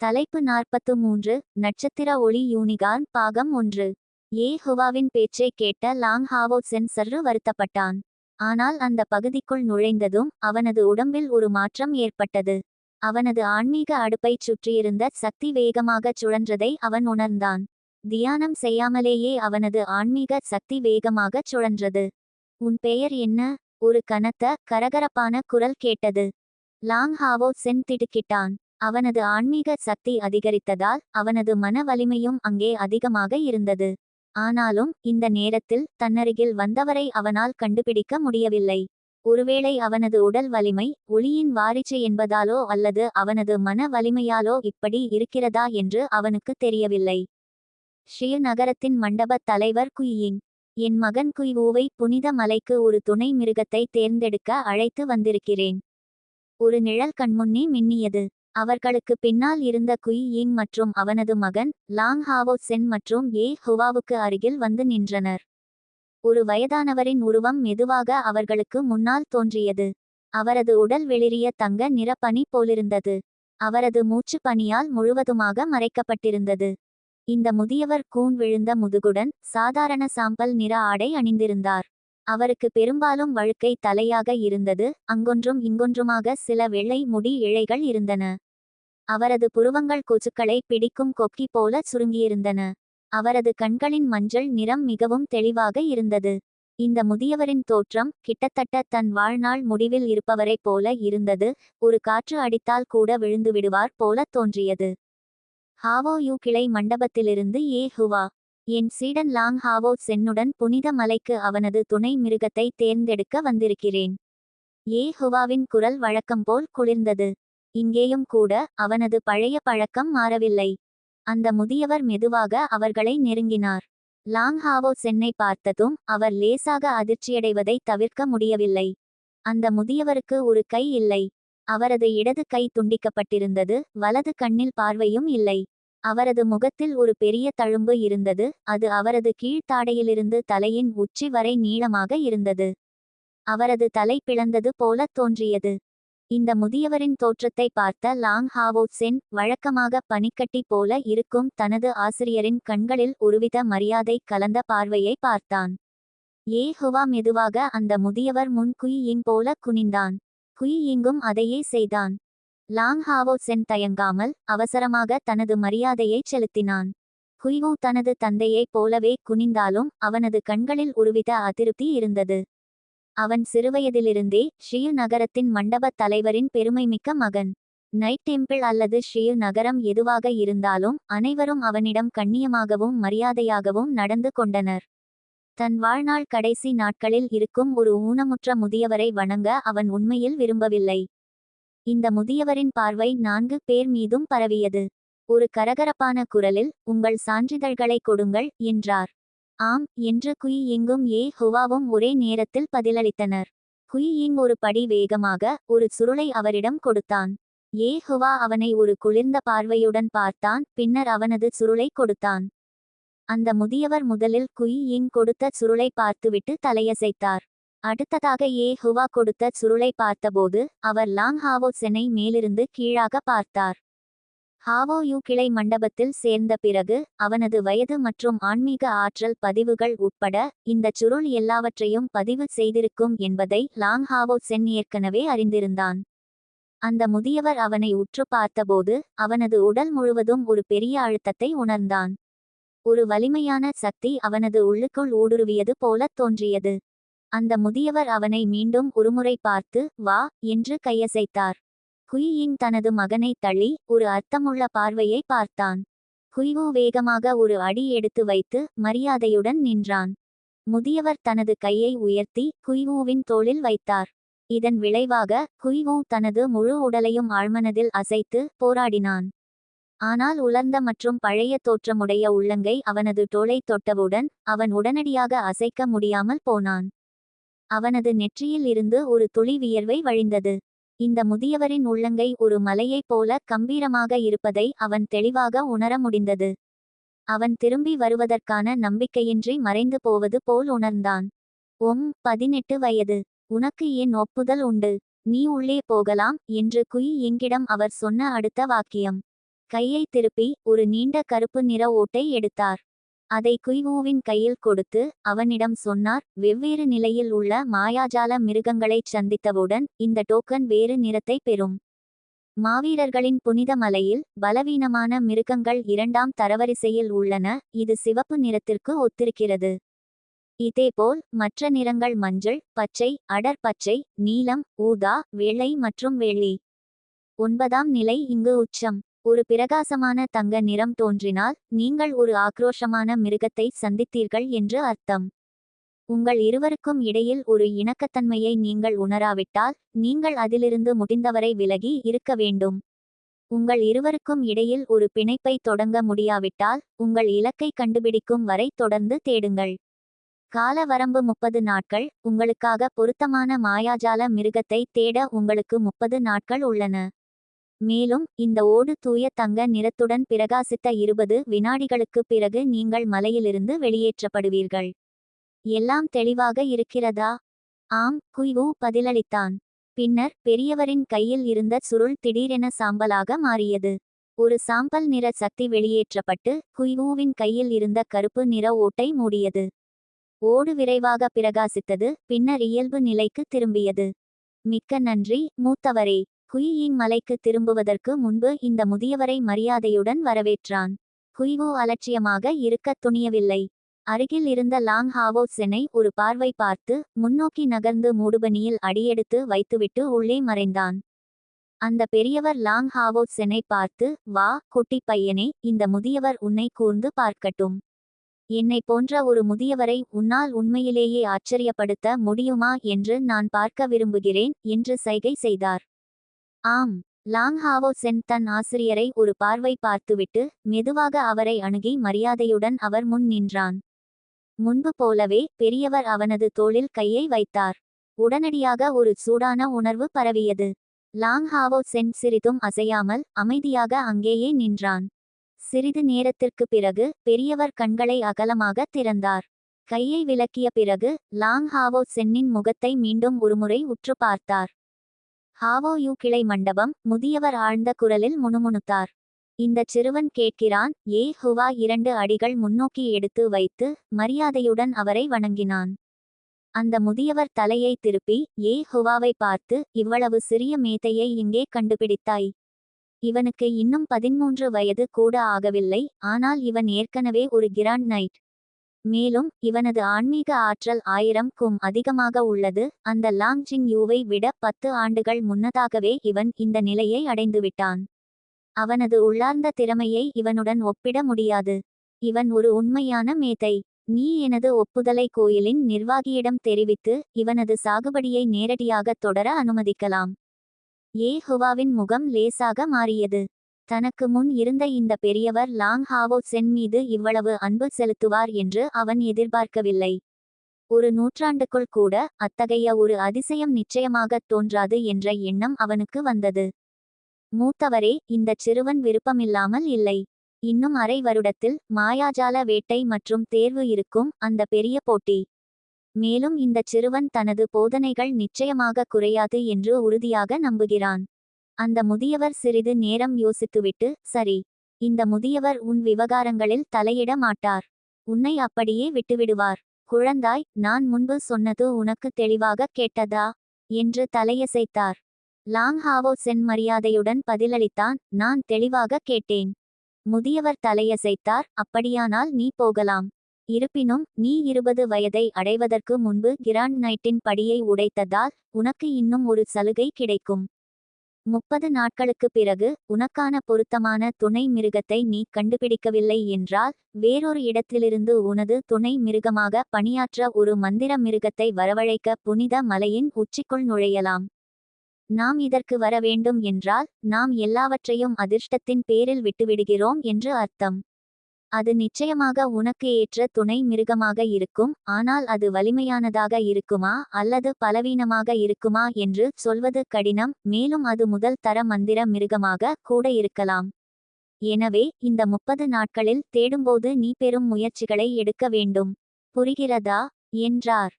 தலைப்பு நாற்பத்து மூன்று நட்சத்திர ஒளி யூனிகான் பாகம் ஒன்று. ஏ. ஹுவாவின் பேச்சை கேட்ட லாங் ஹாவோ சென் வருத்தப்பட்டான். ஆனால் அந்த பகுதிக்குள் நுழைந்ததும் அவனது உடம்பில் ஒரு மாற்றம் ஏற்பட்டது. அவனது ஆன்மீக அடுப்பைச் சுற்றியிருந்த சக்தி வேகமாகச் சுழன்றதை அவன் உணர்ந்தான். தியானம் செய்யாமலேயே அவனது ஆன்மீக சக்தி வேகமாகச் சுழன்றது. உன் பெயர் என்ன ஒரு கனத்த கரகரப்பான குரல் கேட்டது. லாங் ஹாவோ சென் திடுக்கிட்டான். அவனது ஆன்மீக சக்தி அதிகரித்ததால் அவனது மன வலிமையும் அங்கே அதிகமாக இருந்தது. ஆனாலும் இந்த நேரத்தில் தன்னருகில் வந்தவரை அவனால் கண்டுபிடிக்க முடியவில்லை. ஒருவேளை அவனது உடல் வலிமை ஒளியின் வாரிச்சு என்பதாலோ அல்லது அவனது மன வலிமையாலோ இப்படி இருக்கிறதா என்று அவனுக்கு தெரியவில்லை. ஷிய நகரத்தின் மண்டபத் தலைவர் குயியின் என் மகன் குய்வூவை புனித மலைக்கு ஒரு துணை மிருகத்தை தேர்ந்தெடுக்க அழைத்து வந்திருக்கிறேன். ஒரு நிழல் கண்முன்னே மின்னியது. அவர்களுக்கு பின்னால் இருந்த குய் யிங் மற்றும் அவனது மகன் லாங் ஹாவோ சென் மற்றும் ஏ ஹுவாவுக்கு அருகில் வந்து நின்றனர். ஒரு வயதானவரின் உருவம் மெதுவாக அவர்களுக்கு முன்னால் தோன்றியது. அவரது உடல் வெளிரிய தங்க நிறப்பனி போலிருந்தது. அவரது மூச்சு பனியால் முழுவதுமாக மறைக்கப்பட்டிருந்தது. இந்த முதியவர் கூன் விழுந்த முதுகுடன் சாதாரண சாம்பல் நிற ஆடை அணிந்திருந்தார். அவருக்கு பெரும்பாலும் வழுக்கை தலையாக இருந்தது. அங்கொன்றும் இங்கொன்றுமாக சில வெள்ளை முடி இழைகள் இருந்தன. அவரது புருவங்கள் கொசுக்களை பிடிக்கும் கொக்கி போல சுருங்கியிருந்தன. அவரது கண்களின் மஞ்சள் நிறம் மிகவும் தெளிவாக இருந்தது. இந்த முதியவரின் தோற்றம் கிட்டத்தட்ட தன் வாழ்நாள் முடிவில் இருப்பவரைப் போல இருந்தது. ஒரு காற்று அடித்தால் கூட விழுந்து விடுவார் போல தோன்றியது. ஹாவோ யூ கிளை மண்டபத்திலிருந்து ஏ ஹுவா. என் சீடன் லாங் ஹாவோ சென்னுடன் புனித மலைக்கு அவனது துணை மிருகத்தை தேர்ந்தெடுக்க வந்திருக்கிறேன். ஏ ஹுவாவின் குரல் வழக்கம் போல் குளிர்ந்தது. இங்கேயும் கூட அவனது பழைய பழக்கம் மாறவில்லை. அந்த முதியவர் மெதுவாக அவர்களை நெருங்கினார். லாங் ஹாவோ சென்னை பார்த்ததும் அவர் லேசாக அதிர்ச்சியடைவதை தவிர்க்க முடியவில்லை. அந்த முதியவருக்கு ஒரு கை இல்லை. அவரது இடது கை துண்டிக்கப்பட்டிருந்தது வலது கண்ணில் பார்வையும் இல்லை. அவரது முகத்தில் ஒரு பெரிய தழும்பு இருந்தது அது அவரது கீழ்த்தாடையிலிருந்து தலையின் உச்சி வரை நீளமாக இருந்தது. அவரது தலை பிளந்தது போல தோன்றியது. இந்த முதியவரின் தோற்றத்தை பார்த்த லாங் ஹாவோ வழக்கமாக பனிக்கட்டி போல இருக்கும் தனது ஆசிரியரின் கண்களில் ஒருவித மரியாதை கலந்த பார்வையை பார்த்தான். ஏ ஹுவா மெதுவாக அந்த முதியவர் முன் குய் போல குனிந்தான். குயியிங்கும் அதையே செய்தான். லாங் ஹாவோ சென் தயங்காமல் அவசரமாக தனது மரியாதையை செலுத்தினான். குய்வு தனது தந்தையைப் போலவே குனிந்தாலும் அவனது கண்களில் ஒருவித அதிருப்தி இருந்தது. அவன் சிறுவயதிலிருந்தே ஷியு நகரத்தின் மண்டபத் தலைவரின் பெருமைமிக்க மகன். நைட் டெம்பிள் அல்லது ஷியு நகரம் எதுவாக இருந்தாலும் அனைவரும் அவனிடம் கண்ணியமாகவும் மரியாதையாகவும் நடந்து கொண்டனர். தன் வாழ்நாள் கடைசி நாட்களில் இருக்கும் ஒரு ஊனமுற்ற முதியவரை வணங்க அவன் உண்மையில் விரும்பவில்லை. இந்த முதியவரின் பார்வை நான்கு பேர் மீதும் பரவியது. ஒரு கரகரப்பான குரலில் உங்கள் சான்றிதழ்களை கொடுங்கள் என்றார். ஆம் என்று குய் இங்கும் ஏ ஹுவாவும் ஒரே நேரத்தில் பதிலளித்தனர். குய் இங் ஒரு படி வேகமாக ஒரு சுருளை அவரிடம் கொடுத்தான். ஏ ஹுவா அவனை ஒரு குளிர்ந்த பார்வையுடன் பார்த்தான் பின்னர் அவனது சுருளை கொடுத்தான். அந்த முதியவர் முதலில் குய் இங் கொடுத்த சுருளை பார்த்துவிட்டு தலையசைத்தார். அடுத்ததாக ஏ ஹுவா கொடுத்த சுருளை பார்த்தபோது அவர் லாங் ஹாவோ சென்னை மேலிருந்து கீழாக பார்த்தார். ஹாவோ யூ கிளை மண்டபத்தில் சேர்ந்த பிறகு அவனது வயது மற்றும் ஆன்மீக ஆற்றல் பதிவுகள் உட்பட இந்தச் சுருள் எல்லாவற்றையும் பதிவு செய்திருக்கும் என்பதை லாங் ஹாவோ சென் ஏற்கனவே அறிந்திருந்தான். அந்த முதியவர் அவனை உற்று பார்த்தபோது அவனது உடல் முழுவதும் ஒரு பெரிய அழுத்தத்தை உணர்ந்தான். ஒரு வலிமையான சக்தி அவனது உள்ளுக்குள் ஊடுருவியது போலத் தோன்றியது. அந்த முதியவர் அவனை மீண்டும் ஒருமுறை பார்த்து வா என்று கையசைத்தார். குயியிங் தனது மகனை தள்ளி ஒரு அர்த்தமுள்ள பார்வையை பார்த்தான். ஹுய்வு வேகமாக ஒரு அடி எடுத்து வைத்து மரியாதையுடன் நின்றான். முதியவர் தனது கையை உயர்த்தி குய்வூவின் தோளில் வைத்தார். இதன் விளைவாக குய்வூ தனது முழு உடலையும் ஆழ்மனதில் அசைத்து போராடினான். ஆனால் உலர்ந்த மற்றும் பழைய தோற்றமுடைய உள்ளங்கை அவனது தோளை தொட்டவுடன் அவன் உடனடியாக அசைக்க முடியாமல் போனான். அவனது நெற்றியில் இருந்து ஒரு துளி வியர்வை வழிந்தது. இந்த முதியவரின் உள்ளங்கை ஒரு மலையைப் போல கம்பீரமாக இருப்பதை அவன் தெளிவாக உணர முடிந்தது. அவன் திரும்பி வருவதற்கான நம்பிக்கையின்றி மறைந்து போவது போல் உணர்ந்தான். ஒம் பதினெட்டு வயது. உனக்கு என் ஒப்புதல் உண்டு. நீ உள்ளே போகலாம் என்று குய் எங்கிடம் அவர் சொன்ன அடுத்த வாக்கியம். கையை திருப்பி ஒரு நீண்ட கருப்பு நிற ஓட்டை எடுத்தார். அதை குய்வூவின் கையில் கொடுத்து அவனிடம் சொன்னார் வெவ்வேறு நிலையில் உள்ள மாயாஜால மிருகங்களைச் சந்தித்தவுடன் இந்த டோக்கன் வேறு நிறத்தை பெறும். மாவீரர்களின் புனித மலையில் பலவீனமான மிருகங்கள் இரண்டாம் தரவரிசையில் உள்ளன இது சிவப்பு நிறத்திற்கு ஒத்திருக்கிறது. இதேபோல் மற்ற நிறங்கள் மஞ்சள் பச்சை அடர் பச்சை நீலம் ஊதா வெள்ளை மற்றும் வெள்ளி. ஒன்பதாம் நிலை இங்கு உச்சம். ஒரு பிரகாசமான தங்க நிறம் தோன்றினால் நீங்கள் ஒரு ஆக்ரோஷமான மிருகத்தை சந்தித்தீர்கள் என்று அர்த்தம். உங்கள் இருவருக்கும் இடையில் ஒரு இணக்கத்தன்மையை நீங்கள் உணராவிட்டால் நீங்கள் அதிலிருந்து முடிந்தவரை விலகி இருக்க வேண்டும். உங்கள் இருவருக்கும் இடையில் ஒரு பிணைப்பை தொடங்க முடியாவிட்டால் உங்கள் இலக்கை கண்டுபிடிக்கும் வரை தொடர்ந்து தேடுங்கள். கால வரம்பு முப்பது நாட்கள் உங்களுக்காக பொருத்தமான மாயாஜால மிருகத்தை தேட உங்களுக்கு முப்பது நாட்கள் உள்ளன. மேலும் இந்த ஓடு தூய தங்க நிறத்துடன் பிரகாசித்த இருபது வினாடிகளுக்குப் பிறகு நீங்கள் மலையிலிருந்து வெளியேற்றப்படுவீர்கள். எல்லாம் தெளிவாக இருக்கிறதா? ஆம் குய்வு பதிலளித்தான். பின்னர் பெரியவரின் கையில் இருந்த சுருள் திடீரென சாம்பலாக மாறியது. ஒரு சாம்பல் நிற சக்தி வெளியேற்றப்பட்டு குய்வூவின் கையில் இருந்த கருப்பு நிற ஓட்டை மூடியது. ஓடு விரைவாக பிரகாசித்தது பின்னர் இயல்பு நிலைக்கு திரும்பியது. மிக்க நன்றி மூத்தவரே. குயியின் மலைக்கு திரும்புவதற்கு முன்பு இந்த முதியவரை மரியாதையுடன் வரவேற்றான். ஹுய்வோ அலட்சியமாக இருக்கத் துணியவில்லை. அருகில் இருந்த லாங் ஹாவோ சென்னை ஒரு பார்வை பார்த்து முன்னோக்கி நகர்ந்து மூடுபனியில் அடியெடுத்து வைத்துவிட்டு உள்ளே மறைந்தான். அந்த பெரியவர் லாங் ஹாவோ சென்னை பார்த்து வா குட்டி பையனே இந்த முதியவர் உன்னை கூர்ந்து பார்க்கட்டும். என்னை போன்ற ஒரு முதியவரை உன்னால் உண்மையிலேயே ஆச்சரியப்படுத்த முடியுமா என்று நான் பார்க்க விரும்புகிறேன் என்று சைகை செய்தார். ஆம் லாங்ஹாவோ சென் தன் ஆசிரியரை ஒரு பார்வை பார்த்துவிட்டு மெதுவாக அவரை அணுகி மரியாதையுடன் அவர் முன் நின்றான். முன்பு போலவே பெரியவர் அவனது தோளில் கையை வைத்தார். உடனடியாக ஒரு சூடான உணர்வு பரவியது. லாங்ஹாவோ சென் சிறிதும் அசையாமல் அமைதியாக அங்கேயே நின்றான். சிறிது நேரத்திற்கு பிறகு பெரியவர் கண்களை அகலமாக திறந்தார். கையை விலக்கிய பிறகு லாங் ஹாவோ சென்னின் முகத்தை மீண்டும் ஒருமுறை உற்று பார்த்தார். ஹாவோ யூ கிளை மண்டபம் முதியவர் ஆழ்ந்த குரலில் முணுமுணுத்தார். இந்த சிறுவன் கேட்கிறான் ஏ ஹுவா இரண்டு அடிகள் முன்னோக்கி எடுத்து வைத்து மரியாதையுடன் அவரை வணங்கினான். அந்த முதியவர் தலையை திருப்பி ஏ ஹுவாவை பார்த்து இவ்வளவு சிறிய மேதையை இங்கே கண்டுபிடித்தாய். இவனுக்கு இன்னும் பதிமூன்று வயது கூட ஆகவில்லை ஆனால் இவன் ஏற்கனவே ஒரு கிராண்ட் நைட். மேலும் இவனது ஆன்மீக ஆற்றல் ஆயிரம் க்கும் அதிகமாக உள்ளது. அந்த லாங் ஜிங் யூவை விட பத்து ஆண்டுகள் முன்னதாகவே இவன் இந்த நிலையை அடைந்துவிட்டான் அவனது உள்ளார்ந்த திறமையை இவனுடன் ஒப்பிட முடியாது. இவன் ஒரு உண்மையான மேதை. நீ எனது ஒப்புதலை கோயிலின் நிர்வாகியிடம் தெரிவித்து இவனது சாகுபடியை நேரடியாக தொடர அனுமதிக்கலாம். ஏ ஹுவாவின் முகம் லேசாக மாறியது. தனக்கு முன் இருந்த இந்த பெரியவர் லாங் ஹாவோ சென் மீது இவ்வளவு அன்பு செலுத்துவார் என்று அவன் எதிர்பார்க்கவில்லை. ஒரு நூற்றாண்டுக்குள் கூட அத்தகைய ஒரு அதிசயம் நிச்சயமாகத் தோன்றாது என்ற எண்ணம் அவனுக்கு வந்தது. மூத்தவரே இந்த சிறுவன் விருப்பமில்லாமல் இல்லை. இன்னும் அரை வருடத்தில் மாயாஜால வேட்டை மற்றும் தேர்வு இருக்கும் அந்த பெரிய போட்டி. மேலும் இந்த சிறுவன் தனது போதனைகள் நிச்சயமாக குறையாது என்று உறுதியாக நம்புகிறான். அந்த முதியவர் சிறிது நேரம் யோசித்துவிட்டு சரி இந்த முதியவர் உன் விவகாரங்களில் தலையிட மாட்டார். உன்னை அப்படியே விட்டுவிடுவார். குழந்தாய் நான் முன்பு சொன்னது உனக்கு தெளிவாக கேட்டதா என்று தலையசைத்தார். லாங் ஹாவோ சென் மரியாதையுடன் பதிலளித்தான் நான் தெளிவாக கேட்டேன் முதியவர் தலையசைத்தார் அப்படியானால் நீ போகலாம். இருப்பினும் நீ இருபது வயதை அடைவதற்கு முன்பு கிராண்ட் நைட்டின் படியை உடைத்ததால் உனக்கு இன்னும் ஒரு சலுகை கிடைக்கும். முப்பது நாட்களுக்குப் பிறகு உனக்கான பொருத்தமான துணை மிருகத்தை நீ கண்டுபிடிக்கவில்லை என்றால் வேறொரு இடத்திலிருந்து உனது துணை மிருகமாக பணியாற்ற ஒரு மந்திர மிருகத்தை வரவழைக்க புனித மலையின் உச்சிக்குள் நுழையலாம். நாம் இதற்கு வர வேண்டும் என்றால் நாம் எல்லாவற்றையும் அதிர்ஷ்டத்தின் பேரில் விட்டுவிடுகிறோம் என்று அர்த்தம். அது நிச்சயமாக உனக்கு ஏற்ற துணை மிருகமாக இருக்கும் ஆனால் அது வலிமையானதாக இருக்குமா அல்லது பலவீனமாக இருக்குமா என்று சொல்வது கடினம் மேலும் அது முதல் தர மந்திர மிருகமாக கூட இருக்கலாம். எனவே இந்த முப்பது நாட்களில் தேடும்போது நீ பெரும் முயற்சிகளை எடுக்க வேண்டும். புரிகிறதா? என்றார்.